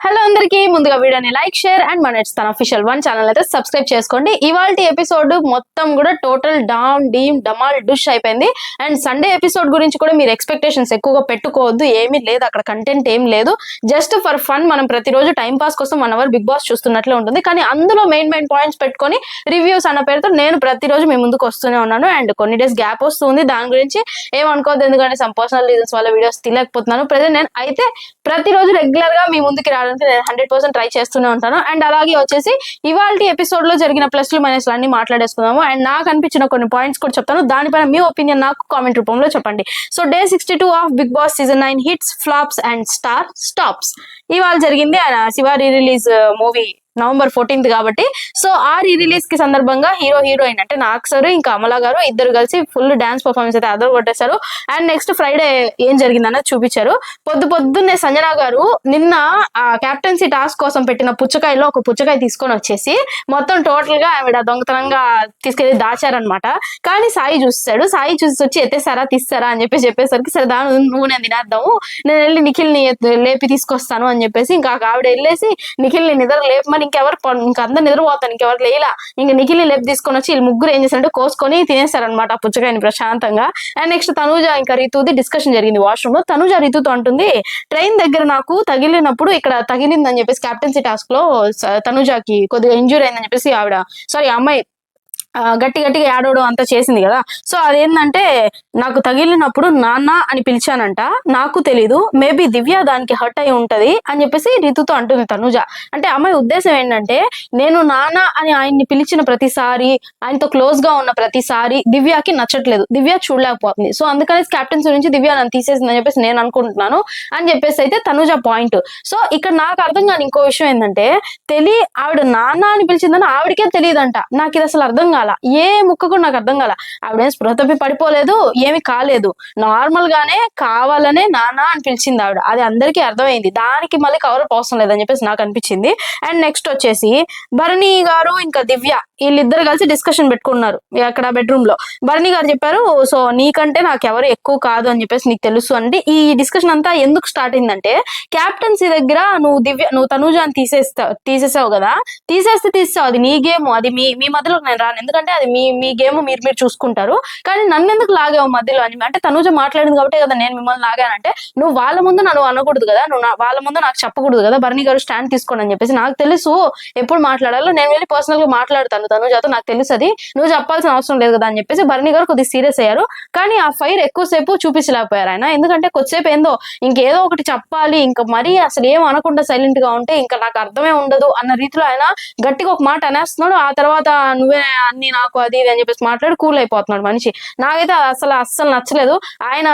Hello అందరికీ. ముందుగా వీడియోని లైక్ షేర్ అండ్ మన తన అఫీషియల్ వన్ ఛానల్ అయితే సబ్స్క్రైబ్ చేసుకోండి. ఇవాళ ఎపిసోడ్ మొత్తం కూడా టోటల్ డామ్ డీమ్ డమాల్ డుష్ అయిపోయింది. అండ్ సండే ఎపిసోడ్ గురించి కూడా మీరు ఎక్స్పెక్టేషన్స్ ఎక్కువగా పెట్టుకోవద్దు. ఏమీ లేదు. అక్కడ కంటెంట్ ఏం లేదు. జస్ట్ ఫర్ ఫన్ మనం ప్రతిరోజు టైం పాస్ కోసం వన్ అవర్ బిగ్ బాస్ చూస్తున్నట్లే ఉంటుంది. కానీ అందులో మెయిన్ మెయిన్ పాయింట్స్ పెట్టుకొని రివ్యూస్ అన్న పేరుతో నేను ప్రతిరోజు మీ ముందుకు వస్తూనే ఉన్నాను. అండ్ కొన్ని డేస్ గ్యాప్ వస్తుంది. దాని గురించి ఏమనుకోవద్దు. ఎందుకంటే సమ్ పర్సనల్ రీజన్స్ వల్ల వీడియోస్ తీయలేకపోతున్నాను. ప్రజెంట్ నేను అయితే ప్రతిరోజు రెగ్యులర్గా మీ ముందుకి రావడానికి నేను హండ్రెడ్ పర్సెంట్ ట్రై చేస్తూనే ఉంటాను. అండ్ అలాగే వచ్చేసి ఇవాళ ఎపిసోడ్లో జరిగిన ప్లస్లు మైనస్లు అన్ని మాట్లాడేసుకుందాము. అండ్ నాకు అనిపించిన కొన్ని పాయింట్స్ కూడా చెప్తాను. దానిపైన మీ ఒపీనియన్ నాకు కామెంట్ రూపంలో చెప్పండి. So day sixty two of Bigg Boss season nine hits flops and star stops ఇవాళ జరిగింది Shiva re release movie November fourteenth కాబట్టి. సో ఆ రీ రిలీజ్కి సందర్భంగా హీరో హీరోయిన్ అంటే నాగ్ సార్ ఇంకా అమలా గారు ఇద్దరు కలిసి ఫుల్ డాన్స్ పర్ఫార్మెన్స్ అయితే అదర్ కొట్టేశారు. అండ్ నెక్స్ట్ ఫ్రైడే ఏం జరిగిందన్నది చూపించారు. పొద్దు పొద్దున్నే సంజన గారు నిన్న ఆ క్యాప్టెన్సీ టాస్క్ కోసం పెట్టిన పుచ్చకాయలో ఒక పుచ్చకాయ తీసుకొని వచ్చేసి మొత్తం టోటల్గా ఆవిడ దొంగతనంగా తీసుకెళ్ళి దాచారనమాట కానీ సాయి చూస్తాడు సాయి చూసి వచ్చి ఎత్తేసారా? తీస్తారా అని చెప్పి చెప్పేసరికి సరే దాని నువ్వు నేను తినేద్దాము. నేను వెళ్ళి నిఖిల్ని లేపి తీసుకొస్తాను అని చెప్పేసి ఇంకా ఆవిడ వెళ్ళేసి నిఖిల్ని నిద్ర లేపమని ఇంకెవరు పన్- ఇంకా అందరు నిద్రపోతాను ఇంకెవరు లేలా ఇంకా నిఖిలి లేపు తీసుకొని వచ్చి వీళ్ళు ముగ్గురు ఏం చేశారంటే కోసుకొని తినేస్తారనమాట ఆ పుచ్చకాయని ప్రశాంతంగా. అండ్ నెక్స్ట్ తనూజ ఇంకా రీతుది డిస్కషన్ జరిగింది వాష్రూమ్లో తనూజ రీతుతో అంటుంది ట్రైన్ దగ్గర నాకు తగిలినప్పుడు ఇక్కడ తగిలిందని చెప్పేసి క్యాప్టెన్సీ టాస్క్లో స- కొద్దిగా ఇంజూర్ అయిందని చెప్పేసి ఆవిడ సారీ అమ్మాయి గట్టి గట్టిగా ఏడవడం అంతా చేసింది కదా. సో అదేంటంటే నాకు తగిలినప్పుడు నాన్న అని పిలిచానంట. నాకు తెలీదు మేబీ దివ్య దానికి హర్ట్ అయి ఉంటది అని చెప్పేసి రితుతో అంటుంది తనుజ. అంటే అమ్మాయి ఉద్దేశం ఏంటంటే నేను నాన్న అని ఆయన్ని పిలిచిన ప్రతిసారి ఆయనతో క్లోజ్గా ఉన్న ప్రతిసారి దివ్యకి నచ్చట్లేదు. దివ్య చూడలేకపోతుంది. సో అందుకని క్యాప్టెన్సీ నుంచి దివ్య నన్ను అని చెప్పేసి నేను అనుకుంటున్నాను అని చెప్పేసి అయితే తనుజ పాయింట్ సో ఇక్కడ నాకు అర్థం కాని ఇంకో విషయం ఏంటంటే తెలియ ఆవిడ నాన్న అని పిలిచిందని ఆవిడకే తెలియదంట. నాకు ఇది అసలు అర్థం కాల. ఏ ముక్కకు నాకు అర్థం కాల. ఆవిడేం స్పృహ తప్పి పడిపోలేదు ఏమి కాలేదు. నార్మల్ గానే కావాలనే నానా అని పిలిచింది ఆవిడ. అది అందరికీ అర్థమైంది. దానికి మళ్ళీ కవర్ అవసరం లేదని చెప్పేసి నాకు అనిపించింది. అండ్ నెక్స్ట్ వచ్చేసి భరణి గారు ఇంకా దివ్య వీళ్ళిద్దరు కలిసి డిస్కషన్ పెట్టుకున్నారు అక్కడ బెడ్రూమ్లో. భరణి గారు చెప్పారు సో నీకంటే నాకు ఎవరు ఎక్కువ కాదు అని చెప్పేసి నీకు తెలుసు అంటే ఈ డిస్కషన్ అంతా ఎందుకు స్టార్ట్ అయిందంటే క్యాప్టెన్సీ దగ్గర నువ్వు దివ్య నువ్వు తనూజాన్ని తీసేస్తావు తీసేసావు కదా. తీసేస్తే తీస్తావు అది నీ గేమ్ అది మీ మీ మధ్యలో నేను రాను. ఎందుకంటే అది మీ మీ గేమ్ మీరు మీరు చూసుకుంటారు. కానీ నన్ను ఎందుకు లాగావు మధ్యలో అని? అంటే తనుజ మాట్లాడింది కాబట్టి కదా నేను మిమ్మల్ని లాగానంటే నువ్వు వాళ్ళ ముందు నన్ను అనకూడదు కదా? నువ్వు వాళ్ళ ముందు నాకు చెప్పకూడదు కదా? భరణి గారు స్టాండ్ తీసుకోండి అని చెప్పేసి నాకు తెలుసు ఎప్పుడు మాట్లాడాలో. నేను వెళ్ళి పర్సనల్గా మాట్లాడతాను తనుజాతో నాకు తెలుసు అది. నువ్వు చెప్పాల్సిన అవసరం లేదు కదా అని చెప్పేసి భరణి గారు కొద్దిగా సీరియస్ అయ్యారు. కానీ ఆ ఫైర్ ఎక్కువసేపు చూపించలేకపోయారు ఆయన. ఎందుకంటే కొద్దిసేపు ఏందో ఇంకేదో ఒకటి చెప్పాలి. ఇంకా మరీ అసలు ఏం అనకుండా సైలెంట్గా ఉంటే ఇంకా నాకు అర్థమే ఉండదు అన్న రీతిలో ఆయన గట్టిగా ఒక మాట అనేస్తున్నాడు. ఆ తర్వాత నువ్వే అన్ని నాకు అది ఇది అని చెప్పేసి మాట్లాడి కూల్ అయిపోతున్నాడు మనిషి. నాకైతే అసలు అస్సలు నచ్చలేదు. ఆయన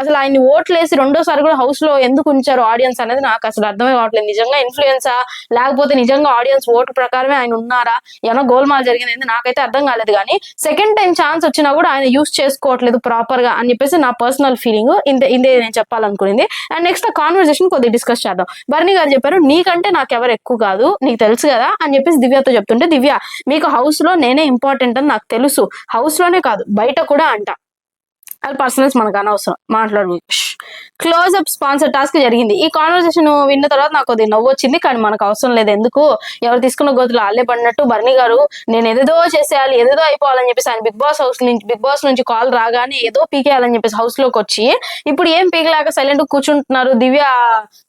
అసలు ఆయన్ని ఓట్లు వేసి రెండోసారి కూడా హౌస్లో ఎందుకు ఉంచారు ఆడియన్స్ అనేది నాకు అసలు అర్థమే కావట్లేదు. నిజంగా ఇన్ఫ్లుయెన్సా లేకపోతే నిజంగా ఆడియన్స్ ఓటు ప్రకారమే ఆయన ఉన్నారా? ఏమో గోల్మాల్ జరిగింది ఏంది? నాకైతే అర్థం కాలేదు కానీ సెకండ్ టైం ఛాన్స్ వచ్చినా కూడా ఆయన యూస్ చేసుకోవట్లేదు ప్రాపర్గా అని చెప్పేసి నా పర్సనల్ ఫీలింగ్ ఇంతే ఇదే నేను చెప్పాలనుకునేది. అండ్ నెక్స్ట్ ఆ కాన్వర్సేషన్ కొద్దిగా డిస్కస్ చేద్దాం. బర్నీ గారు చెప్పారు నీకంటే నాకు ఎవరు ఎక్కువ కాదు నీకు తెలుసు కదా అని చెప్పేసి దివ్యతో చెప్తుంటే దివ్య మీకు హౌస్లో నేనే ఇంపార్టెంట్ అని నాకు తెలుసు. హౌస్లోనే కాదు బయట కూడా అంట. వాళ్ళ పర్సనల్స్ మనకు అనవసరం. మాట్లాడు క్లోజ్ అప్ స్పాన్సర్ టాస్క్ జరిగింది. ఈ కాన్వర్సేషన్ విన్న తర్వాత నాకు అది నవ్వు వచ్చింది. కానీ మనకు అవసరం లేదు. ఎందుకు? ఎవరు తీసుకున్న గోతులు ఆలే పడినట్టు. బర్ణి గారు నేను ఏదేదో చేసేయాలి ఏదేదో అయిపోవాలని చెప్పేసి ఆయన బిగ్ బాస్ హౌస్ నుంచి బిగ్ బాస్ నుంచి కాల్ రాగానే ఏదో పీకేయాలని చెప్పేసి హౌస్లోకి వచ్చి ఇప్పుడు ఏం పీకలేక సైలెంట్ కూర్చుంటున్నారు? దివ్య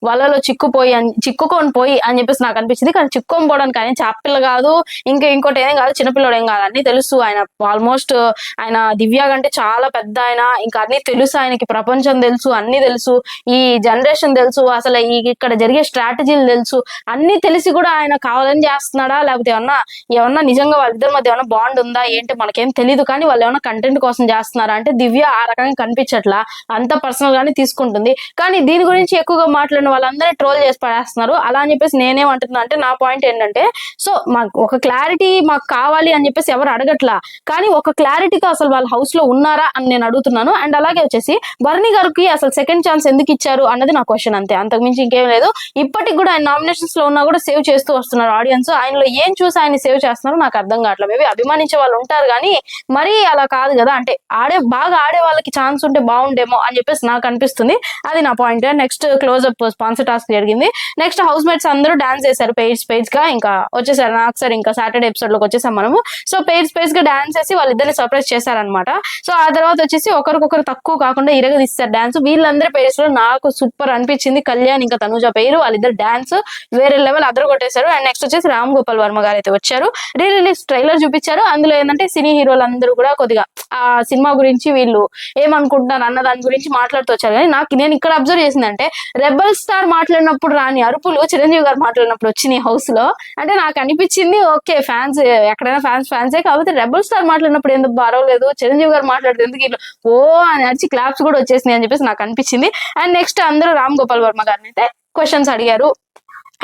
వలలో చిక్కుపోయి అని చిక్కుకొని పోయి అని చెప్పేసి నాకు అనిపించింది. కానీ చిక్కుకొని పోవడానికి ఆయన చాపిల్ల కాదు. ఇంకా ఇంకోటి ఏం కాదు. చిన్నపిల్లడు ఏం కాదు. అన్ని తెలుసు. ఆయన ఆల్మోస్ట్ ఆయన దివ్య కంటే చాలా పెద్ద ఆయన. ఇంకా అన్ని తెలుసు ఆయనకి ప్రపంచం తెలుసు అన్ని తెలుసు ఈ జనరేషన్ తెలుసు అసలు ఈ ఇక్కడ జరిగే స్ట్రాటజీలు తెలుసు అన్ని తెలిసి కూడా ఆయన కావాలని చేస్తున్నాడా? లేకపోతే ఏమన్నా ఏమన్నా నిజంగా వాళ్ళిద్దరి మధ్య ఏమన్నా బాండ్ ఉందా? ఏంటి? మనకేం తెలియదు కానీ వాళ్ళు ఏమన్నా కంటెంట్ కోసం చేస్తున్నారా? అంటే దివ్య ఆ రకంగా కనిపించట్లా? అంత పర్సనల్ గానే తీసుకుంటుంది. కానీ దీని గురించి ఎక్కువగా మాట్లాడిన వాళ్ళందరినీ ట్రోల్ చేసి పడేస్తున్నారు. అలా అని చెప్పేసి నేనేమంటున్నా అంటే నా పాయింట్ ఏంటంటే సో మాకు ఒక క్లారిటీ మాకు కావాలి అని చెప్పేసి ఎవరు అడగట్లా? కానీ ఒక క్లారిటీతో అసలు వాళ్ళ హౌస్లో ఉన్నారా? అని నేను అడుగుతున్నాను అడుగుతున్నాను అండ్ అలాగే వచ్చేసి భరణి గారికి అసలు సెకండ్ ఛాన్స్ ఎందుకు ఇచ్చారు అన్నది నా క్వశ్చన్ అంతే. అంతకుమించి ఇంకేం లేదు. ఇప్పటికి కూడా ఆయన నామినేషన్స్లో ఉన్నా కూడా సేవ్ చేస్తూ వస్తున్నారు ఆడియన్స్ ఆయనలో ఏం చూసి ఆయన సేవ్ చేస్తున్నారో నాకు అర్థం కావట్లేదు. మేబీ అభిమానించే వాళ్ళు ఉంటారు కానీ మరీ అలా కాదు కదా. అంటే ఆడే బాగా ఆడే వాళ్ళకి ఛాన్స్ ఉంటే బాగుండేమో అని చెప్పేసి నాకు అనిపిస్తుంది. అది నా point next close up sponsor task జరిగింది. నెక్స్ట్ హౌస్ మేట్స్ అందరూ డాన్స్ చేశారు పేజ్ పేజ్గా. ఇంకా వచ్చేసారు నాకు సార్ ఇంకా సాటర్డే ఎపిసోడ్లోకి వచ్చేసాం మనము. సో పేజ్ పేజ్గా డాన్స్ చేసి వాళ్ళిద్దరిని సర్ప్రైజ్ చేశారనమాట సో ఆ తర్వాత వచ్చేసి ఒకరికొకరు తక్కువ కాకుండా ఇరగదీస్తారు డాన్స్ వీళ్ళందరి పేరెంట్స్లో నాకు సూపర్ అనిపించింది. కళ్యాణ్ ఇంకా తనుజ పేరు వాళ్ళిద్దరు డాన్స్ వేరే లెవెల్ అదర కొట్టేశారు. అండ్ నెక్స్ట్ వచ్చేసి రామ్ గోపాల్ వర్మ గారు అయితే వచ్చారు. రీ రిలీజ్ ట్రైలర్ చూపించారు. అందులో ఏంటంటే సినీ హీరోలు అందరూ కూడా కొద్దిగా ఆ సినిమా గురించి వీళ్ళు ఏమనుకుంటున్నారు అన్న దాని గురించి మాట్లాడుతూ వచ్చారు. కానీ నాకు నేను ఇక్కడ అబ్జర్వ్ చేసిందంటే రెబల్ స్టార్ మాట్లాడినప్పుడు రాని అరుపులు చిరంజీవి గారు మాట్లాడినప్పుడు వచ్చినాయి హౌస్లో అంటే నాకు అనిపించింది ఓకే ఫ్యాన్స్ ఎక్కడైనా ఫ్యాన్స్ ఫ్యాన్సే కాకపోతే రెబల్ స్టార్ మాట్లాడినప్పుడు ఎందుకు బారవలేదు? చిరంజీవి గారు మాట్లాడితే ఎందుకు వీళ్ళు ఓ అని అడిచి క్లాప్స్ కూడా వచ్చేసినాయి అని చెప్పేసి నాకు అనిపించింది. అండ్ నెక్స్ట్ అందరూ రామ్ గోపాల్ వర్మ గారిని అయితే క్వశ్చన్స్ అడిగారు.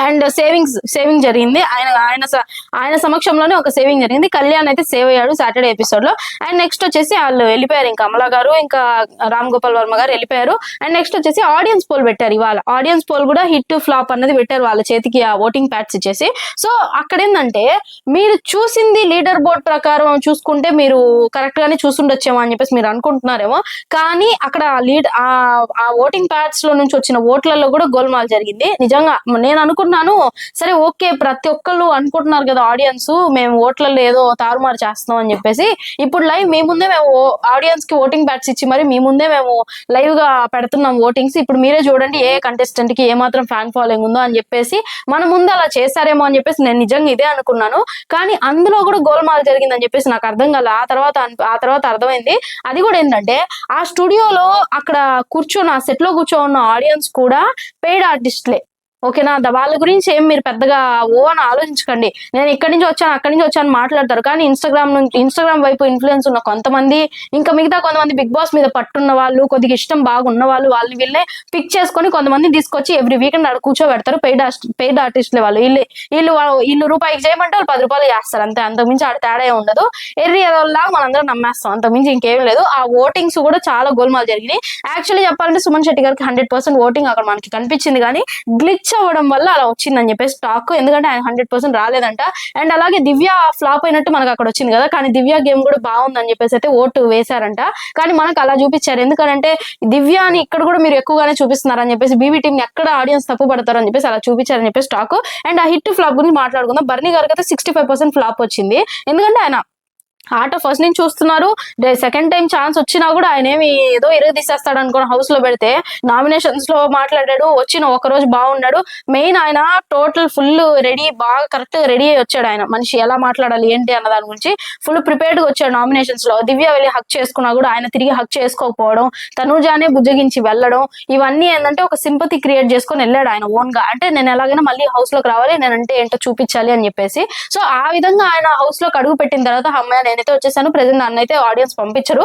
అండ్ సేవింగ్స్ సేవింగ్ జరిగింది. ఆయన ఆయన స- ఆయన సమక్షంలోనే ఒక సేవింగ్ జరిగింది. కళ్యాణ్ అయితే సేవ్ అయ్యాడు సాటర్డే ఎపిసోడ్లో అండ్ నెక్స్ట్ వచ్చేసి వాళ్ళు వెళ్ళిపోయారు ఇంకా అమలా గారు ఇంకా రామ్ గోపాల్ వర్మ గారు వెళ్ళిపోయారు. అండ్ నెక్స్ట్ వచ్చేసి ఆడియన్స్ పోల్ పెట్టారు ఇవాళ. ఆడియన్స్ పోల్ కూడా హిట్ ఫ్లాప్ అన్నది పెట్టారు వాళ్ళ చేతికి ఆ ఓటింగ్ ప్యాడ్స్ ఇచ్చేసి. సో అక్కడ ఏంటంటే మీరు చూసింది లీడర్ బోర్డ్ ప్రకారం చూసుకుంటే మీరు కరెక్ట్ గానే చూసుండొచ్చేమో అని చెప్పేసి మీరు అనుకుంటున్నారేమో. కానీ అక్కడ లీడ్ ఆ ఓటింగ్ ప్యాడ్స్లో నుంచి వచ్చిన ఓట్లలో కూడా గోల్మాల్ జరిగింది. నిజంగా నేను అనుకున్నాను సరే ఓకే ప్రతి ఒక్కళ్ళు అనుకుంటున్నారు కదా ఆడియన్స్ మేము ఓట్లలో ఏదో తారుమారు చేస్తున్నాం అని చెప్పేసి ఇప్పుడు లైవ్ మీ ముందే మేము ఆడియన్స్కి ఓటింగ్ బ్యాట్స్ ఇచ్చి మరి మీ ముందే మేము లైవ్గా పెడుతున్నాం ఓటింగ్స్. ఇప్పుడు మీరే చూడండి ఏ కంటెస్టెంట్కి ఏ మాత్రం ఫ్యాన్ ఫాలోయింగ్ ఉందో అని చెప్పేసి మన ముందు అలా చేశారేమో అని చెప్పేసి నేను నిజంగా ఇదే అనుకున్నాను. కానీ అందులో కూడా గోల్మాల్ జరిగిందని చెప్పేసి నాకు అర్థం కాలే ఆ తర్వాత ఆ తర్వాత అర్థమైంది. అది కూడా ఏంటంటే ఆ స్టూడియోలో అక్కడ కూర్చొని ఆ సెట్లో కూర్చొని ఉన్న ఆడియన్స్ కూడా పెయిడ్ ఆర్టిస్ట్లే. ఓకేనా? ద- వాళ్ళ గురించి ఏం మీరు పెద్దగా ఓ అని ఆలోచించకండి. నేను ఇక్కడి నుంచి వచ్చాను అక్కడి నుంచి వచ్చాను మాట్లాడతారు. కానీ ఇన్స్టాగ్రామ్ నుంచి ఇన్స్టాగ్రామ్ వైపు ఇన్ఫ్లుయెన్స్ ఉన్న కొంతమంది ఇంకా మిగతా కొంతమంది బిగ్ బాస్ మీద పట్టున్న వాళ్ళు కొద్దిగా ఇష్టం బాగున్న వాళ్ళు వాళ్ళని వీళ్ళే పిక్ చేసుకొని కొంతమంది తీసుకొచ్చి ఎవ్రీ వీకెండ్ అక్కడ కూర్చోబెడతారు. పెయిడ్ పెయిడ్ ఆర్టిస్ట్లే వాళ్ళు. వీళ్ళు వీళ్ళు వీళ్ళు రూపాయికి చేయమంటే వాళ్ళు పది రూపాయలు చేస్తారు. అంతే అంతకుమించి ఆడ తేడా ఉండదు. ఎర్రి ఏదోలా మనందరం నమ్మేస్తాం. అంతకుమించి ఇంకేం లేదు. ఆ ఓటింగ్స్ కూడా చాలా గోల్మాల్ జరిగినాయి. యాక్చువల్లీ చెప్పాలంటే సుమన్ శెట్టి గారికి హండ్రెడ్ పర్సెంట్ ఓటింగ్ అక్కడ మనకి కనిపించింది. కానీ గ్లిచ్ అవ్వడం వల్ల అలా వచ్చిందని చెప్పేసి టాక్ ఎందుకంటే ఆయన హండ్రెడ్ పర్సెంట్ రాలేదంట. అండ్ అలాగే దివ్య ఫ్లాప్ అయినట్టు మనకు అక్కడ వచ్చింది కదా. కానీ దివ్య గేమ్ కూడా బాగుందని చెప్పేసి అయితే ఓటు వేశారంట. కానీ మనకు అలా చూపించారు. ఎందుకంటే దివ్య అని ఇక్కడ కూడా మీరు ఎక్కువగానే చూపిస్తున్నారని చెప్పేసి బీబీ టీం ఎక్కడ ఆడియన్స్ తప్పు పడతారు అని చెప్పేసి అలా చూపించారని చెప్పేసి టాక్ అండ్ ఆ హిట్ ఫ్లాప్ గురించి మాట్లాడుకుందాం. బర్నీ గారికి అయితే సిక్స్టీ ఫైవ్ పర్సెంట్ ఫ్లాప్ వచ్చింది. ఎందుకంటే ఆయన ఆట ఫస్ట్ నుంచి చూస్తున్నారు. సెకండ్ టైం ఛాన్స్ వచ్చినా కూడా ఆయన ఏమి ఏదో ఇరగ తీసేస్తాడు అనుకున్న హౌస్లో పెడితే నామినేషన్స్లో మాట్లాడాడు వచ్చిన ఒక రోజు బాగున్నాడు. మెయిన్ ఆయన టోటల్ ఫుల్ రెడీ బాగా కరెక్ట్గా రెడీ అయ్యి వచ్చాడు ఆయన. మనిషి ఎలా మాట్లాడాలి ఏంటి అన్న దాని గురించి ఫుల్ ప్రిపేర్డ్గా వచ్చాడు నామినేషన్స్లో. దివ్య వెళ్ళి హక్ చేసుకున్నా కూడా ఆయన తిరిగి హక్ చేసుకోకపోవడం తనుజానే బుజ్జగించి వెళ్ళడం ఇవన్నీ ఏంటంటే ఒక సింపతి క్రియేట్ చేసుకొని వెళ్ళాడు ఆయన ఓన్గా. అంటే నేను ఎలాగైనా మళ్ళీ హౌస్లోకి రావాలి నేనంటే ఏంటో చూపించాలి అని చెప్పేసి. సో ఆ విధంగా ఆయన హౌస్లోకి అడుగు పెట్టిన తర్వాత అమ్మాయి నేనైతే వచ్చేసాను. ప్రజెంట్ నన్ను అయితే ఆడియన్స్ పంపించరు.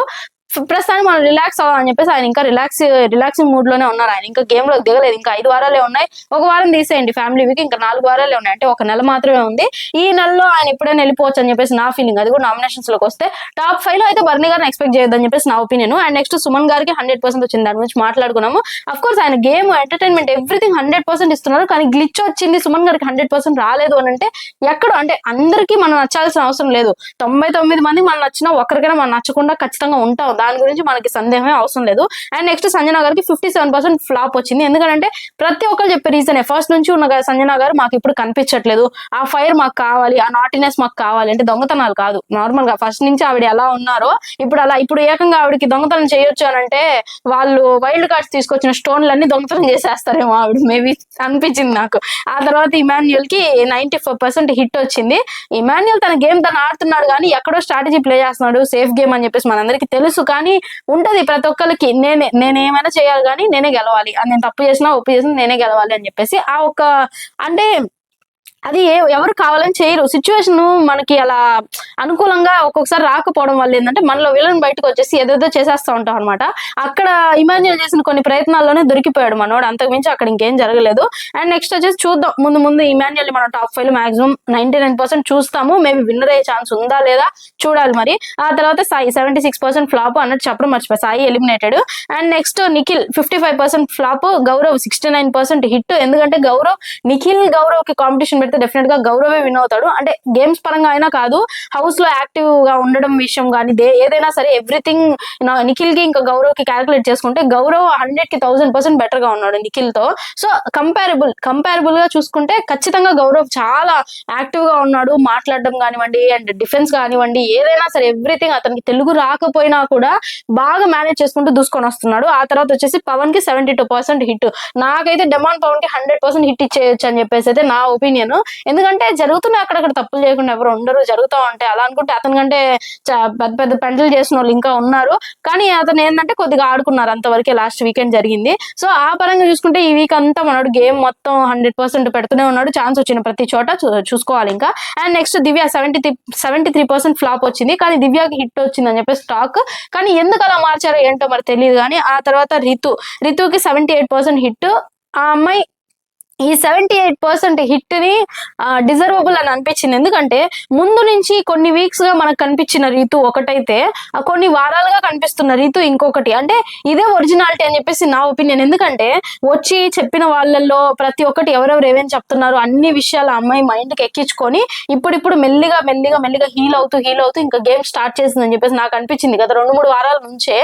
ప్రస్తుతానికి మనం రిలాక్స్ అవ్వాలని చెప్పేసి ఆయన ఇంకా రిలాక్స్ రిలాక్సింగ్ మూడ్లోనే ఉన్నారు. ఆయన ఇంకా గేమ్లోకి దిగలేదు. ఇంకా ఐదు వారాలే ఉన్నాయి. ఒక వారం తీసేయండి ఫ్యామిలీ వీక్ ఇంకా నాలుగు వారాలే ఉన్నాయి. అంటే ఒక నెల మాత్రమే ఉంది. ఈ నెలలో ఆయన ఎప్పుడైనా వెళ్ళిపోవచ్చు అని చెప్పేసి నా ఫీలింగ్ అది కూడా నామినేషన్స్లోకి వస్తే టాప్ ఫైవ్లో అయితే బర్నీ గారిని ఎక్స్పెక్ట్ చేయొద్దని చెప్పేసి నా ఒపీనియన్ అండ్ నెక్స్ట్ సుమన్ గారికి హండ్రెడ్ పర్సెంట్ వచ్చింది. దాని గురించి మాట్లాడుకున్నాము. అఫ్ కోర్స్ ఆయన game entertainment everything hundred percent ఇస్తున్నారు. కానీ గ్లిచ్ వచ్చింది. సుమన్ గారికి హండ్రెడ్ పర్సెంట్ రాలేదు అని అంటే ఎక్కడ అంటే అందరికీ మనం నచ్చాల్సిన అవసరం లేదు. తొంభై తొమ్మిది మంది మనం నచ్చినా ఒకరికైనా మనం నచ్చకుండా ఖచ్చితంగా ఉంటాం. దాని గురించి మనకి సందేహమే అవసరం లేదు. అండ్ నెక్స్ట్ సంజన గారికి ఫిఫ్టీ సెవెన్ పర్సెంట్ ఫ్లాప్ వచ్చింది. ఎందుకంటే ప్రతి ఒక్కరు చెప్పే రీజనే ఫస్ట్ నుంచి ఉన్న సంజనా సంజన గారు మాకు ఇప్పుడు కనిపించట్లేదు. ఆ ఫైర్ మాకు కావాలి ఆ నాటినెస్ మాకు కావాలి అంటే దొంగతనాలు కాదు. నార్మల్గా ఫస్ట్ నుంచి ఆవిడ ఎలా ఉన్నారో ఇప్పుడు అలా ఇప్పుడు ఏకంగా ఆవిడకి దొంగతనం చేయొచ్చు అని అంటే వాళ్ళు వైల్డ్ కార్డ్స్ తీసుకొచ్చిన స్టోన్లన్నీ దొంగతనం చేసేస్తారేమో ఆవిడ. మేబీ అనిపించింది నాకు. ఆ తర్వాత ఇమాన్యుయల్కి నైన్టీ ఫోర్ పర్సెంట్ హిట్ వచ్చింది. ఇమాన్యుయల్ తన గేమ్ తను ఆడుతున్నాడు కానీ ఎక్కడో స్ట్రాటజీ ప్లే చేస్తున్నాడు. సేఫ్ గేమ్ అని చెప్పేసి మనందరికీ తెలుసు కానీ ఉంటది ప్రతి ఒక్కరికి నేనే నేనేమైనా చేయాలి కానీ నేనే గెలవాలి. నేను తప్పు చేసినా ఒప్పు చేసినా నేనే గెలవాలి అని చెప్పేసి ఆ ఒక అంటే అది ఏ- ఎవరు కావాలని చేయరు. సిచ్యువేషన్ మనకి అలా అనుకూలంగా ఒక్కొక్కసారి రాకపోవడం వల్ల ఏంటంటే మనలో విలన్ బయటకు వచ్చేసి ఏదేదో చేసేస్తా ఉంటాం అనమాట అక్కడ ఇమాజిన్ చేసిన కొన్ని ప్రయత్నాల్లోనే దొరికిపోయాడు మనోడు. అంతకు మించి అక్కడ ఇంకేం జరగలేదు. అండ్ నెక్స్ట్ వచ్చేసి చూద్దాం. ముందు ముందు ఇమాన్యువల్ మనం top five maximum ninety nine percent చూస్తాము. మేబీ విన్నర్ అయ్యే ఛాన్స్ ఉందా లేదా చూడాలి మరి. ఆ తర్వాత Sai seventy six percent flop అన్నట్టు చెప్పడం మర్చిపోయి Sai eliminated and next Nikhil fifty five percent flop Gaurav sixty nine percent hit ఎందుకంటే గౌరవ్ నిఖిల్ గౌరవ్కి కాంపిటీషన్ అయితే డెఫినెట్గా గౌరవే విన్ అవుతాడు. అంటే గేమ్స్ పరంగా అయినా కాదు హౌస్లో యాక్టివ్గా ఉండడం విషయం కానీ ఏదైనా సరే ఎవ్రీథింగ్ నిఖిల్కి ఇంకా గౌరవ్కి క్యాలిక్యులేట్ చేసుకుంటే గౌరవ్ హండ్రెడ్కి థౌసండ్ పర్సెంట్ బెటర్గా ఉన్నాడు నిఖిల్తో సో కంపారబుల్ కంపారబుల్గా చూసుకుంటే ఖచ్చితంగా గౌరవ్ చాలా యాక్టివ్గా ఉన్నాడు. మాట్లాడడం కానివ్వండి అండ్ డిఫెన్స్ కానివ్వండి ఏదైనా సరే ఎవ్రీథింగ్ అతనికి తెలుగు రాకపోయినా కూడా బాగా మేనేజ్ చేసుకుంటూ దూసుకొని వస్తున్నాడు. ఆ తర్వాత వచ్చేసి పవన్కి సెవెంటీ టూ పర్సెంట్ హిట్ నాకైతే డెమాన్ పవన్కి హండ్రెడ్ పర్సెంట్ హిట్ ఇచ్చేయచ్చు అని చెప్పేసి అయితే నా ఒపీనియన్ ఎందుకంటే జరుగుతున్నాయి అక్కడక్కడ తప్పులు చేయకుండా ఎవరు ఉండరు జరుగుతూ ఉంటాయి. అలా అనుకుంటే అతని కంటే చా- పెద్ద పెద్ద పెంటలు చేసిన వాళ్ళు ఇంకా ఉన్నారు. కానీ అతను ఏంటంటే కొద్దిగా ఆడుకున్నారు అంతవరకే లాస్ట్ వీకెండ్ జరిగింది. సో ఆ పరంగా చూసుకుంటే ఈ వీక్ అంతా మనడు గేమ్ మొత్తం హండ్రెడ్ పర్సెంట్ పెడుతూనే ఉన్నాడు. ఛాన్స్ వచ్చిన ప్రతి చోట చూ- చూసుకోవాలి ఇంకా. And next Divya seventy three seventy three percent flop వచ్చింది. కానీ దివ్యకి హిట్ వచ్చింది అని చెప్పేసి స్టాక్. కానీ ఎందుకు అలా మార్చారో ఏంటో మరి తెలియదు కానీ ఆ తర్వాత రితు రితుకి సెవెంటీ ఎయిట్ పర్సెంట్ హిట్. ఆ అమ్మాయి ఈ సెవెంటీ ఎయిట్ పర్సెంట్ హిట్ని డిజర్వబుల్ అని అనిపించింది. ఎందుకంటే ముందు నుంచి కొన్ని వీక్స్గా మనకు కనిపించిన రీతు ఒకటైతే కొన్ని వారాలుగా కనిపిస్తున్న రీతు ఇంకొకటి. అంటే ఇదే ఒరిజినాలిటీ అని చెప్పేసి నా ఒపీనియన్ ఎందుకంటే వచ్చి చెప్పిన వాళ్ళల్లో ప్రతి ఒక్కటి ఎవరెవరు ఏమేమి చెప్తున్నారు అన్ని విషయాలు అమ్మాయి మైండ్కి ఎక్కించుకొని ఇప్పుడిప్పుడు మెల్లిగా మెల్లిగా మెల్లిగా హీల్ అవుతూ హీల్ అవుతూ ఇంకా గేమ్ స్టార్ట్ చేసిందని చెప్పేసి నాకు అనిపించింది. గత రెండు మూడు వారాల నుంచే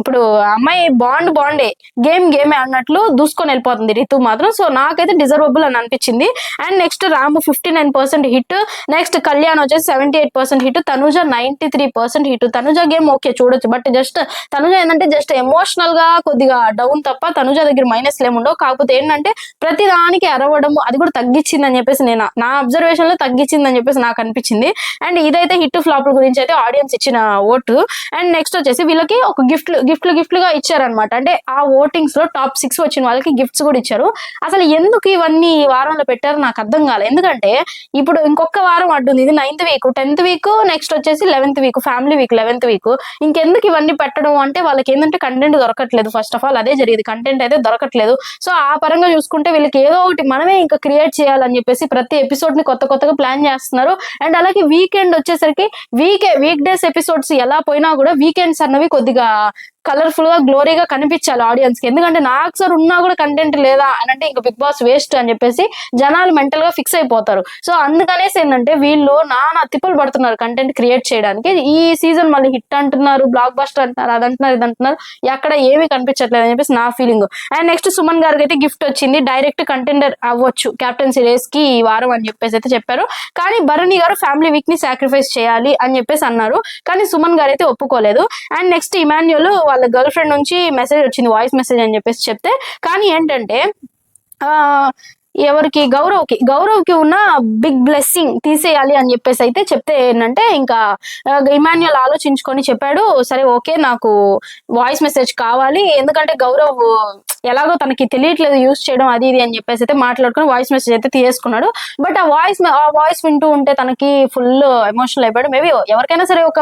ఇప్పుడు అమ్మాయి బాండ్ బాండే గేమ్ గేమే అన్నట్లు దూసుకొని వెళ్ళిపోతుంది రితు మాత్రం. సో నాకైతే డిజర్వబుల్ అని అనిపించింది. And next Ramu fifty nine percent hit. Next Kalyan వచ్చేసి seventy eight percent hit. Tanuja ninety three percent hit. Tanuja game okay చూడొచ్చు. బట్ జస్ట్ తనుజ ఏంటంటే జస్ట్ ఎమోషనల్గా కొద్దిగా డౌన్ తప్ప తనుజ దగ్గర మైనస్ ఏముండవు కాకపోతే ఏంటంటే ప్రతి దానికి అరవడం అది కూడా తగ్గించింది అని చెప్పేసి నేను నా అబ్జర్వేషన్లో తగ్గించింది అని చెప్పేసి నాకు అనిపించింది. అండ్ ఇదైతే హిట్ ఫ్లాప్ గురించి అయితే ఆడియన్స్ ఇచ్చిన ఓటు. అండ్ నెక్స్ట్ వచ్చేసి వీళ్ళకి ఒక గిఫ్ట్ గిఫ్ట్లు గిఫ్ట్లు గా ఇచ్చారనమాట అంటే ఆ ఓటింగ్స్లో టాప్ సిక్స్ వచ్చిన వాళ్ళకి గిఫ్ట్స్ కూడా ఇచ్చారు. అసలు ఎందుకు ఇవన్నీ ఈ వారంలో పెట్టారు నాకు అర్థం కాలేదు ఎందుకంటే ఇప్పుడు ఇంకొక వారం అడ్డుంది ఇది ninth week tenth week next వచ్చేసి eleventh week family week eleventh week ఇంకెందుకు ఇవన్నీ పెట్టడం అంటే వాళ్ళకి ఏంటంటే కంటెంట్ దొరకట్లేదు ఫస్ట్ ఆఫ్ ఆల్ అదే జరిగింది. కంటెంట్ అయితే దొరకట్లేదు. సో ఆ పరంగా చూసుకుంటే వీళ్ళకి ఏదో ఒకటి మనమే ఇంకా క్రియేట్ చేయాలని చెప్పేసి ప్రతి ఎపిసోడ్ని కొత్త కొత్తగా ప్లాన్ చేస్తున్నారు. అండ్ అలాగే వీకెండ్ వచ్చేసరికి వీకే వీక్ డేస్ ఎపిసోడ్స్ ఎలా పోయినా కూడా వీకెండ్స్ అన్నవి కొద్దిగా కలర్ఫుల్గా గ్లోరీగా కనిపించాలి ఆడియన్స్కి. ఎందుకంటే నాకు సార్ ఉన్నా కూడా కంటెంట్ లేదా అని అంటే ఇంకా బిగ్ బాస్ వేస్ట్ అని చెప్పేసి జనాలు మెంటల్గా ఫిక్స్ అయిపోతారు. సో అందుకనేసి ఏంటంటే వీళ్ళు నానా తిప్పలు పడుతున్నారు కంటెంట్ క్రియేట్ చేయడానికి. ఈ సీజన్ మళ్ళీ హిట్ అంటున్నారు బ్లాక్ బస్టర్ అంటున్నారు అది అంటున్నారు ఇది అంటున్నారు ఎక్కడ ఏమీ కనిపించట్లేదు అని చెప్పేసి నా ఫీలింగ్ అండ్ నెక్స్ట్ సుమన్ గారికి అయితే గిఫ్ట్ వచ్చింది. డైరెక్ట్ కంటెండర్ అవ్వచ్చు. కెప్టెన్సీ రేస్కి ఈ వారం అని చెప్పేసి అయితే చెప్పారు. కానీ భరణి గారు ఫ్యామిలీ వీక్ని సాక్రిఫైస్ చేయాలి అని చెప్పేసి అన్నారు. కానీ సుమన్ గారు అయితే ఒప్పుకోలేదు. అండ్ నెక్స్ట్ ఇమాన్యుల్ వాళ్ళ గర్ల్ ఫ్రెండ్ నుంచి మెసేజ్ వచ్చింది వాయిస్ మెసేజ్ అని చెప్పేసి చెప్తే కానీ ఏంటంటే ఆ ఎవరికి గౌరవ్కి గౌరవ్కి ఉన్న బిగ్ బ్లెస్సింగ్ తీసేయాలి అని చెప్పేసి అయితే చెప్తే ఏంటంటే ఇంకా ఇమాన్యుల్ ఆలోచించుకొని చెప్పాడు సరే ఓకే నాకు వాయిస్ మెసేజ్ కావాలి ఎందుకంటే గౌరవ్ ఎలాగో తనకి తెలియట్లేదు యూస్ చేయడం అది ఇది అని చెప్పేసి అయితే మాట్లాడుకుని వాయిస్ మెసేజ్ అయితే తీసుకున్నాడు బట్ ఆ వాయిస్ ఆ వాయిస్ వింటూ ఉంటే తనకి ఫుల్ ఎమోషనల్ అయిపోయాడు. మేబీ ఎవరికైనా సరే ఒక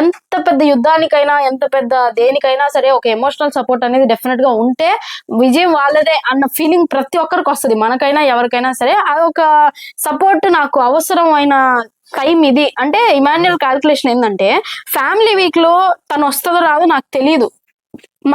ఎంత పెద్ద యుద్ధానికైనా ఎంత పెద్ద దేనికైనా సరే ఒక ఎమోషనల్ సపోర్ట్ అనేది డెఫినెట్గా ఉంటే విజయం వాళ్ళదే అన్న ఫీలింగ్ ప్రతి ఒక్కరికి వస్తుంది. మనకైనా ఎవరికైనా సరే అది ఒక సపోర్ట్ నాకు అవసరం అయిన టైం ఇది. అంటే ఇమాన్యుయల్ క్యాల్కులేషన్ ఏంటంటే ఫ్యామిలీ వీక్లో తను వస్తుందో రాదో నాకు తెలియదు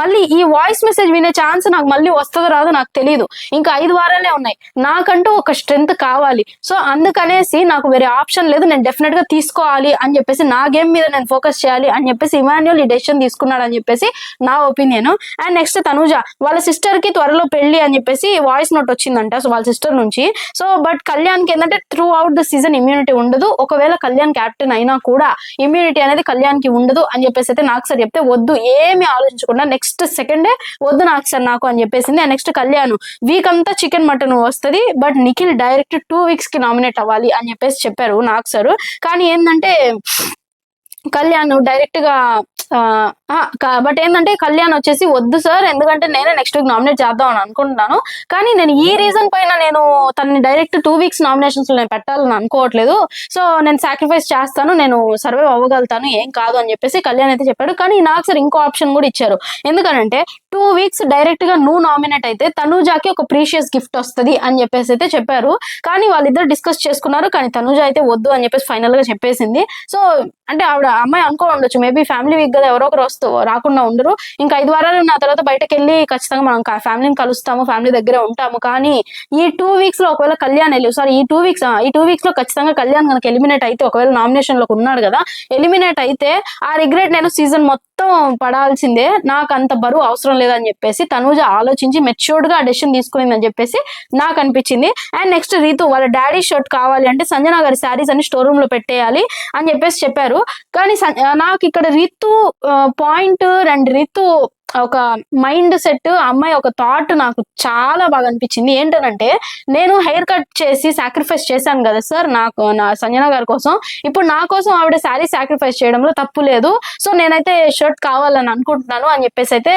మళ్ళీ ఈ వాయిస్ మెసేజ్ వినే ఛాన్స్ నాకు మళ్ళీ వస్తుందో రాదో నాకు తెలియదు ఇంకా ఐదు వారాలే ఉన్నాయి. నాకంటూ ఒక స్ట్రెంగ్త్ కావాలి. సో అందుకనేసి నాకు వేరే ఆప్షన్ లేదు. నేను డెఫినెట్గా తీసుకోవాలి అని చెప్పేసి నా గేమ్ మీద నేను ఫోకస్ చేయాలి అని చెప్పేసి ఇమాన్యుల్ ఈ డెసిషన్ తీసుకున్నాడు అని చెప్పేసి నా ఒపీనియన్ అండ్ నెక్స్ట్ తనుజ వాళ్ళ సిస్టర్కి త్వరలో పెళ్ళి అని చెప్పేసి వాయిస్ నోట్ వచ్చిందంట. సో వాళ్ళ సిస్టర్ నుంచి. సో బట్ కళ్యాణ్కి ఏంటంటే throughout the season immunity ఉండదు. ఒకవేళ కళ్యాణ్ క్యాప్టెన్ అయినా కూడా ఇమ్యూనిటీ అనేది కళ్యాణ్కి ఉండదు అని చెప్పేసి అయితే నాకు సార్ చెప్తే వద్దు. ఏమి ఆలోచించకుండా నెక్స్ట్ సెకండే వద్దు నాకు సార్ నాకు అని చెప్పేసింది. నెక్స్ట్ కళ్యాణ్ వీక్ అంతా చికెన్ మటన్ వస్తుంది బట్ నిఖిల్ డైరెక్ట్ టూ వీక్స్కి నామినేట్ అవ్వాలి అని చెప్పేసి చెప్పారు నాకు సార్ కానీ ఏంటంటే కళ్యాణ్ డైరెక్ట్గా బట్ ఏంటంటే కళ్యాణ్ వచ్చేసి వద్దు సార్ ఎందుకంటే నేనే నెక్స్ట్ వీక్ నామినేట్ చేద్దాం అని అనుకుంటున్నాను. కానీ నేను ఈ రీజన్ పైన నేను తనని డైరెక్ట్ టూ వీక్స్ నామినేషన్స్ నేను పెట్టాలని అనుకోవట్లేదు. సో నేను సాక్రిఫైస్ చేస్తాను నేను సర్వైవ్ అవ్వగలుగుతాను ఏం కాదు అని చెప్పేసి కళ్యాణ్ అయితే చెప్పాడు. కానీ నాకు సార్ ఇంకో ఆప్షన్ కూడా ఇచ్చారు. ఎందుకనంటే టూ వీక్స్ డైరెక్ట్గా నువ్వు నామినేట్ అయితే తనూజాకి ఒక ప్రీషియస్ గిఫ్ట్ వస్తుంది అని చెప్పేసి అయితే చెప్పారు. కానీ వాళ్ళిద్దరు డిస్కస్ చేసుకున్నారు. కానీ తనూజ అయితే వద్దు అని చెప్పేసి ఫైనల్గా చెప్పేసింది. సో అంటే ఆవిడ అమ్మాయి అనుకో ఉండొచ్చు. మేబీ ఫ్యామిలీ వీక్ కదా ఎవరో ఒకరు వస్తూ రాకుండా ఉండరు. ఇంకా ఐదు వారాలు నా తర్వాత బయటకు వెళ్ళి ఖచ్చితంగా మనం ఫ్యామిలీని కలుస్తాము ఫ్యామిలీ దగ్గరే ఉంటాము. కానీ ఈ టూ వీక్స్లో ఒకవేళ కళ్యాణ్ వెళ్ళి సారీ ఈ టూ వీక్స్ ఈ టూ వీక్స్లో ఖచ్చితంగా కళ్యాణ్ కనుక ఎలిమినేట్ అయితే ఒకవేళ నామినేషన్లోకి ఉన్నాడు కదా ఎలిమినేట్ అయితే ఆ రిగ్రెట్ నేను సీజన్ మొత్తం మొత్తం పడాల్సిందే. నాకు అంత బరువు అవసరం లేదని చెప్పేసి తనూజ ఆలోచించి మెచ్యూర్డ్గా డెసిషన్ తీసుకునిందని చెప్పేసి నాకు అనిపించింది. అండ్ నెక్స్ట్ రీతు వాళ్ళ డాడీ షర్ట్ కావాలి అంటే సంజన గారి శారీస్ అన్ని స్టోర్ రూమ్లో పెట్టేయాలి అని చెప్పేసి చెప్పారు. కానీ నాకు ఇక్కడ రీతు పాయింట్ అండ్ రీతు ఒక మైండ్ సెట్ అమ్మాయి ఒక థాట్ నాకు చాలా బాగా అనిపించింది. ఏంటనంటే నేను హెయిర్ కట్ చేసి సాక్రిఫైస్ చేశాను కదా సార్ నాకు నా సంజన గారి కోసం. ఇప్పుడు నా కోసం ఆవిడ శారీ సాక్రిఫైస్ చేయడంలో తప్పు లేదు. సో నేనైతే షర్ట్ కావాలని అనుకుంటున్నాను అని చెప్పేసి అయితే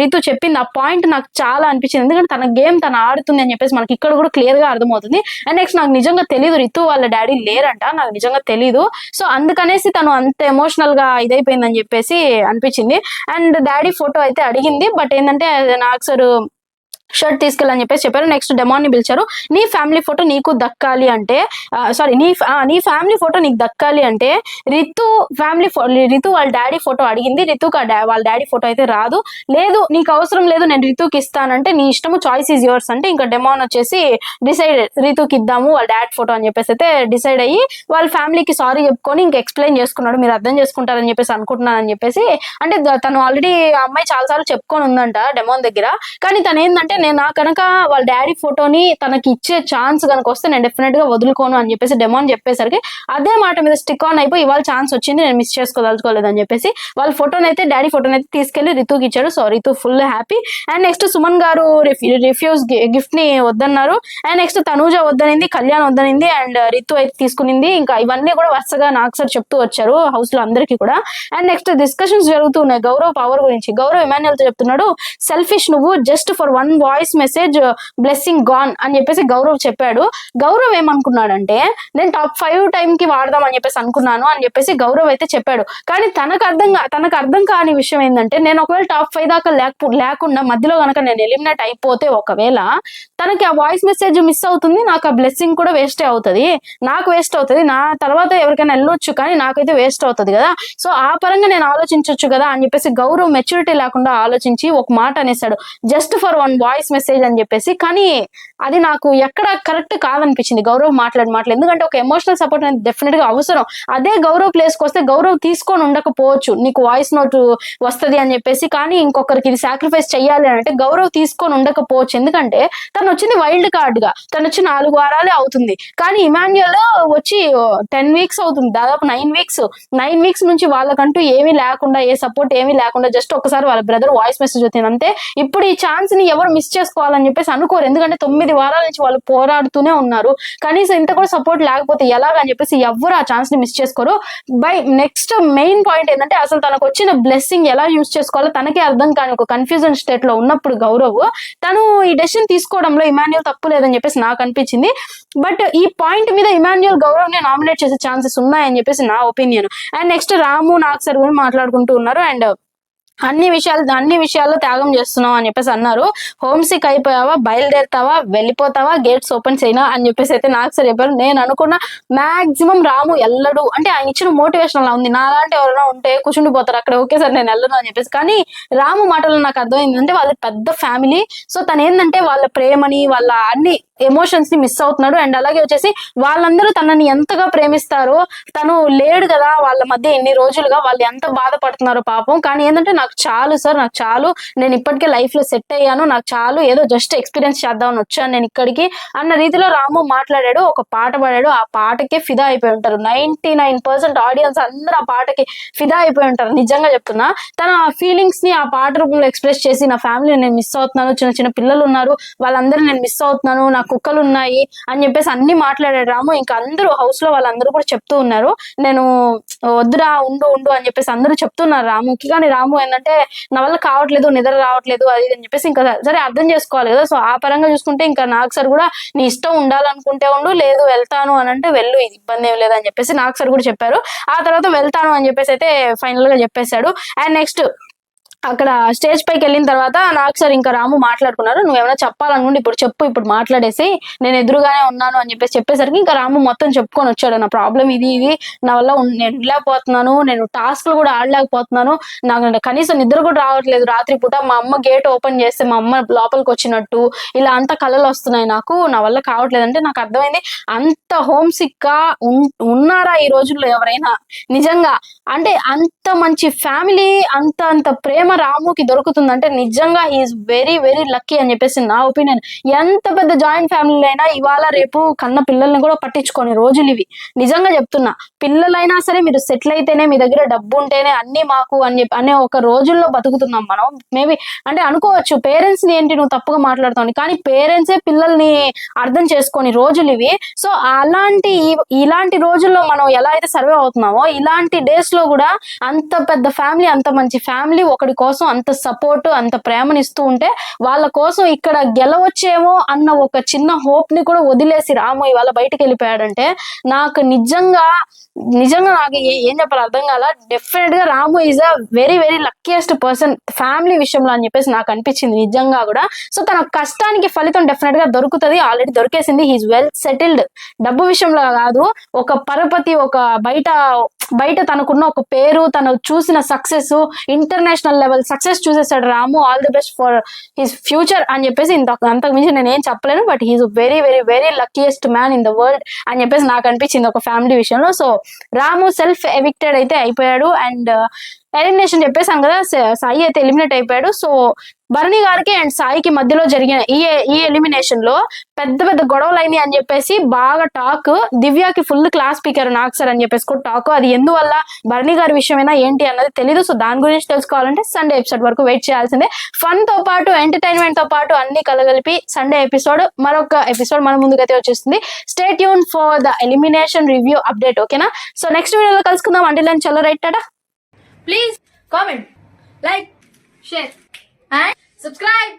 రితు చెప్పింది ఆ పాయింట్ నాకు చాలా అనిపించింది. ఎందుకంటే తన గేమ్ తను ఆడుతుంది అని చెప్పేసి మనకి ఇక్కడ కూడా క్లియర్గా అర్థమవుతుంది. అండ్ నెక్స్ట్ నాకు నిజంగా తెలియదు రితు వాళ్ళ డాడీ లేరంట నాకు నిజంగా తెలీదు. సో అందుకనేసి తను అంత ఎమోషనల్గా ఇదైపోయిందని చెప్పేసి అనిపించింది. అండ్ డాడీ ఫోటో అయితే అడిగింది బట్ ఏంటంటే నాకు సార్ షర్ట్ తీసుకెళ్ళని చెప్పేసి చెప్పారు. నెక్స్ట్ డెమాన్ని పిలిచారు. నీ ఫ్యామిలీ ఫోటో నీకు దక్కాలి అంటే సారీ నీ ఆ, నీ ఫ్యామిలీ ఫోటో నీకు దక్కాలి అంటే రితు ఫ్యామిలీ రితు వాళ్ళ డాడీ ఫోటో అడిగింది. రితుకు ఆ డా- వాళ్ళ డాడీ ఫోటో అయితే రాదు. లేదు నీకు అవసరం లేదు నేను రితుకి ఇస్తానంటే నీ ఇష్టము చాయిస్ ఈజ్ యువర్స్ అంటే ఇంకా డెమాన్ వచ్చేసి డిసైడ్ రితుకి ఇద్దాము వాళ్ళ డాడ్ ఫోటో అని చెప్పేసి అయితే డిసైడ్ అయ్యి వాళ్ళ ఫ్యామిలీకి సారీ చెప్పుకొని ఇంకా ఎక్స్ప్లెయిన్ చేసుకున్నాడు. మీరు అర్థం చేసుకుంటారని చెప్పేసి అనుకుంటున్నానని చెప్పేసి అంటే తను ఆల్రెడీ ఆ అమ్మాయి చాలా సార్లు చెప్పుకొని ఉందంట డెమోన్ దగ్గర. కానీ తను ఏంటంటే నేను నా కనుక వాళ్ళ డాడీ ఫోటోని తనకి ఇచ్చే ఛాన్స్ కనుక వస్తే నేను డెఫినెట్గా వదులుకోను అని చెప్పేసి డెమో అని చెప్పేసరికి అదే మాట మీద స్టిక్ ఆన్ అయిపోయి ఇవాళ ఛాన్స్ వచ్చింది నేను మిస్ చేసుకోదలుచుకోలేదు అని చెప్పేసి వాళ్ళ ఫోటోని అయితే డాడీ ఫోటోని అయితే తీసుకెళ్ళి రితుకి ఇచ్చాడు. So Ritu full happy and next Suman గారు రిఫ్యూజ్ గిఫ్ట్ని వద్దన్నారు. అండ్ నెక్స్ట్ తనూజ వద్దనింది కళ్యాణ్ వద్దనింది అండ్ రితు అయితే తీసుకునింది. ఇంకా ఇవన్నీ కూడా వరుసగా నాకు సార్ చెప్తూ వచ్చారు హౌస్లో అందరికీ కూడా. అండ్ నెక్స్ట్ డిస్కషన్స్ జరుగుతున్నాయి గౌరవ్ పవర్ గురించి. గౌరవ్ ఇమాన్యుల్తో చెప్తున్నాడు సెల్ఫిష్ నువ్వు just for one voice message blessing gone అని చెప్పేసి గౌరవ్ చెప్పాడు. గౌరవ్ ఏమనుకున్నాడంటే నేను టాప్ ఫైవ్ టైం కి వాడదాం అని చెప్పేసి అనుకున్నాను అని చెప్పేసి గౌరవ్ అయితే చెప్పాడు. కానీ తనకు అర్థం తనకు అర్థం కాని విషయం ఏంటంటే నేను ఒకవేళ టాప్ ఫైవ్ దాకా లేకపో లేకుండా మధ్యలో కనుక నేను ఎలిమినేట్ అయిపోతే ఒకవేళ తనకి ఆ వాయిస్ మెసేజ్ మిస్ అవుతుంది నాకు ఆ బ్లెస్సింగ్ కూడా వేస్టే అవుతుంది. నాకు వేస్ట్ అవుతుంది. నా తర్వాత ఎవరికైనా వెళ్ళొచ్చు కానీ నాకైతే వేస్ట్ అవుతుంది కదా. సో ఆ పరంగా నేను ఆలోచించవచ్చు కదా అని చెప్పేసి గౌరవ్ మెచ్యూరిటీ లేకుండా ఆలోచించి ఒక మాట అనేసాడు just for one voice message అని చెప్పేసి కానీ అది నాకు ఎక్కడ కరెక్ట్ కాదనిపించింది. గౌరవ్ మాట్లాడి మాటలు ఎందుకంటే ఒక ఎమోషనల్ సపోర్ట్ అనేది డెఫినెట్గా అవసరం. అదే గౌరవ్ ప్లేస్కి వస్తే గౌరవ్ తీసుకొని ఉండకపోవచ్చు. నీకు వాయిస్ నోట్ వస్తది అని చెప్పేసి కానీ ఇంకొకరికి ఇది సాక్రిఫైస్ చేయాలి అని అంటే గౌరవ్ తీసుకొని ఉండకపోవచ్చు. ఎందుకంటే తను వచ్చింది వైల్డ్ కార్డ్గా. తను వచ్చి నాలుగు వారాలే అవుతుంది. కానీ ఇమాన్యుయల్ వచ్చి టెన్ వీక్స్ అవుతుంది. దాదాపు నైన్ వీక్స్ నైన్ వీక్స్ నుంచి వాళ్ళకంటూ ఏమీ లేకుండా ఏ సపోర్ట్ ఏమీ లేకుండా జస్ట్ ఒకసారి వాళ్ళ బ్రదర్ వాయిస్ మెసేజ్ వచ్చింది అంతే ఇప్పుడు ఈ ఛాన్స్ని ఎవరు మిస్ చేసుకోవాలని చెప్పేసి అనుకోరు. ఎందుకంటే తొమ్మిది వారాల నుంచి వాళ్ళు పోరాడుతూనే ఉన్నారు. కనీసం ఇంత కూడా సపోర్ట్ లేకపోతే ఎలాగని చెప్పేసి ఎవరు ఆ ఛాన్స్ని మిస్ చేసుకోరు. బై నెక్స్ట్ మెయిన్ పాయింట్ ఏంటంటే అసలు తనకు వచ్చిన బ్లెస్సింగ్ ఎలా యూజ్ చేసుకోవాలో తనకే అర్థం కాని ఒక కన్ఫ్యూజన్ స్టేట్లో ఉన్నప్పుడు గౌరవ్. తను ఈ డెసిషన్ తీసుకోవడంలో ఇమాన్యుల్ తప్పు లేదని చెప్పేసి నాకు అనిపించింది. బట్ ఈ పాయింట్ మీద ఇమాన్యుల్ గౌరవ్ని నామినేట్ చేసే ఛాన్సెస్ ఉన్నాయని చెప్పేసి నా opinion and next Ramu Nag sir గురించి మాట్లాడుకుంటూ ఉన్నారు. అండ్ అన్ని విషయాలు అన్ని విషయాల్లో త్యాగం చేస్తున్నావు అని చెప్పేసి అన్నారు. హోమ్ సిక్ అయిపోయావా? బయలుదేరుతావా? వెళ్ళిపోతావా? గేట్స్ ఓపెన్ చేయనా? అని చెప్పేసి అయితే నాకు సార్ చెప్పారు. నేను అనుకున్న మాక్సిమం రాము ఎల్లడు. అంటే ఆయన ఇచ్చిన మోటివేషన్ అలా ఉంది. నాలాంటి ఎవరైనా ఉంటే కూర్చుండిపోతారు అక్కడ ఓకే సార్ నేను వెళ్ళను అని చెప్పేసి. కానీ రాము మాటలు నాకు అర్థమైంది. అంటే వాళ్ళ పెద్ద ఫ్యామిలీ సో తను ఏంటంటే వాళ్ళ ప్రేమని వాళ్ళ అన్ని ఎమోషన్స్ని మిస్ అవుతున్నాడు. అండ్ అలాగే వచ్చేసి వాళ్ళందరూ తనని ఎంతగా ప్రేమిస్తారో తను లేడు కదా వాళ్ళ మధ్య ఎన్ని రోజులుగా వాళ్ళు ఎంత బాధపడుతున్నారో పాపం. కానీ ఏంటంటే నాకు నాకు చాలు సార్ నాకు చాలు. నేను ఇప్పటికే లైఫ్లో సెట్ అయ్యాను. నాకు చాలు. ఏదో జస్ట్ ఎక్స్పీరియన్స్ చేద్దామని వచ్చాను నేను ఇక్కడికి. అన్న రీతిలో రాము మాట్లాడాడు ఒక పాట పాడాడు. ఆ పాటకే ఫిదా అయిపోయి ఉంటారు. నైన్టీ నైన్ పర్సెంట్ ఆడియన్స్ అందరూ ఆ పాటకి ఫిదా అయిపోయి ఉంటారు. నిజంగా చెప్తున్నా తన ఫీలింగ్స్ని ఆ పాట రూపంలో ఎక్స్ప్రెస్ చేసి నా ఫ్యామిలీని నేను మిస్ అవుతున్నాను. చిన్న చిన్న పిల్లలు ఉన్నారు. వాళ్ళందరూ నేను మిస్ అవుతున్నాను. నా కుక్కలు ఉన్నాయి. అని చెప్పేసి అన్ని మాట్లాడాడు రాము. ఇంకా అందరూ హౌస్లో వాళ్ళందరూ కూడా చెప్తూ ఉన్నారు. నేను వద్దురా ఉండు ఉండు అని చెప్పేసి అందరూ చెప్తున్నారు రాముకి. కానీ రాము ఏంటంటే నా వల్ల కావట్లేదు నిద్ర రావట్లేదు అది అని చెప్పేసి ఇంకా సరే అర్థం చేసుకోవాలి కదా. సో ఆ పరంగా చూసుకుంటే ఇంకా నాకు సార్ కూడా నీ ఇష్టం ఉండాలనుకుంటే ఉండు లేదు వెళ్తాను అని అంటే వెళ్ళు ఇది ఇబ్బంది ఏం లేదని చెప్పేసి నాకు సార్ కూడా చెప్పారు. ఆ తర్వాత వెళ్తాను అని చెప్పేసి అయితే ఫైనల్గా చెప్పేశాడు. అండ్ నెక్స్ట్ అక్కడ స్టేజ్ పైకి వెళ్ళిన తర్వాత నాకు సార్ ఇంకా రాము మాట్లాడుకున్నారు. నువ్వేమైనా చెప్పాలనుకుంటే ఇప్పుడు చెప్పు ఇప్పుడు మాట్లాడేసి నేను ఎదురుగానే ఉన్నాను అని చెప్పేసి చెప్పేసరికి ఇంకా రాము మొత్తం చెప్పుకొని వచ్చాడు. నా ప్రాబ్లం ఇది ఇది నా వల్ల నేను ఉండలేకపోతున్నాను నేను టాస్క్లు కూడా ఆడలేకపోతున్నాను నాకు కనీసం నిద్ర కూడా రావట్లేదు. రాత్రి పూట మా అమ్మ గేట్ ఓపెన్ చేస్తే మా అమ్మ లోపలికి వచ్చినట్టు ఇలా అంత కళలు వస్తున్నాయి నాకు నా వల్ల కావట్లేదు అంటే నాకు అర్థమైంది. అంత హోమ్ సిక్గా ఉన్నారా ఈ రోజుల్లో ఎవరైనా? నిజంగా అంటే అంత మంచి ఫ్యామిలీ అంత అంత ప్రేమ రాముకి దొరుకుతుందంటే నిజంగా హీఈస్ వెరీ వెరీ లక్కీ అని చెప్పేసి నా ఒపీనియన్ ఎంత పెద్ద జాయింట్ ఫ్యామిలీ అయినా ఇవాళ రేపు కన్న పిల్లల్ని కూడా పట్టించుకొని రోజులు ఇవి. నిజంగా చెప్తున్నా పిల్లలైనా సరే మీరు సెటిల్ అయితేనే మీ దగ్గర డబ్బు ఉంటేనే అన్ని మాకు అని చెప్పి అనే ఒక రోజుల్లో బతుకుతున్నాం మనం. మేబీ అంటే అనుకోవచ్చు పేరెంట్స్ని ఏంటి నువ్వు తప్పుగా మాట్లాడుతావు కానీ పేరెంట్సే పిల్లల్ని అర్థం చేసుకొని రోజులు ఇవి. సో అలాంటి ఇలాంటి రోజుల్లో మనం ఎలా అయితే సర్వే అవుతున్నామో ఇలాంటి డేస్లో కూడా అంత పెద్ద ఫ్యామిలీ అంత మంచి ఫ్యామిలీ ఒకడి కోసం అంత సపోర్ట్ అంత ప్రేమనిస్తూ ఉంటే వాళ్ళ కోసం ఇక్కడ గెలవచ్చేమో అన్న ఒక చిన్న హోప్ని కూడా వదిలేసి రాము ఇవాళ బయటకు వెళ్ళిపోయాడంటే నాకు నిజంగా నిజంగా నాకు ఏం చెప్పాలి అర్థం కాల. డెఫినెట్గా Ramu is a very very luckiest person family విషయంలో అని చెప్పేసి నాకు అనిపించింది నిజంగా కూడా. సో తన కష్టానికి ఫలితం డెఫినెట్గా దొరుకుతుంది. ఆల్రెడీ దొరికేసింది. హీస్ వెల్ సెటిల్డ్ డబ్బు విషయంలో కాదు. ఒక పరపతి ఒక బయట బయట తనకున్న ఒక పేరు తను చూసిన success international level success చూసేసాడు Ramu. All the best for his future అని చెప్పేసి ఇంత అంతకు మించి నేను ఏం చెప్పలేను. But he's very very very luckiest man in the world అని చెప్పేసి నాకు అనిపించింది ఒక ఫ్యామిలీ విషయంలో. సో రాము సెల్ఫ్ ఎవిక్టెడ్ అయితే అయిపోయాడు. అండ్ ఎలిమినేషన్ చెప్పేసాం కదా సాయి అయితే ఎలిమినేట్ అయిపోయాడు. సో భరణి గారికి అండ్ సాయికి మధ్యలో జరిగిన ఈ ఈ ఎలిమినేషన్లో పెద్ద పెద్ద గొడవలు అయినాయి అని చెప్పేసి బాగా టాక్ దివ్యాకి ఫుల్ క్లాస్ స్పీకర్ నాకు సార్ అని చెప్పేసి కూడా టాక్. అది ఎందువల్ల భరణి గారి విషయమైనా ఏంటి అన్నది తెలీదు. సో దాని గురించి తెలుసుకోవాలంటే సండే ఎపిసోడ్ వరకు వెయిట్ చేయాల్సిందే. ఫన్తో పాటు ఎంటర్టైన్మెంట్తో పాటు అన్ని కలగలిపి సండే ఎపిసోడ్ మరొక ఎపిసోడ్ మన ముందుకైతే వచ్చేస్తుంది. Stay tune for the elimination review update ఓకేనా సో నెక్స్ట్ వీడియోలో కలుసుకుందాం. అంటే చలో right tata? Please comment, like, share, and subscribe.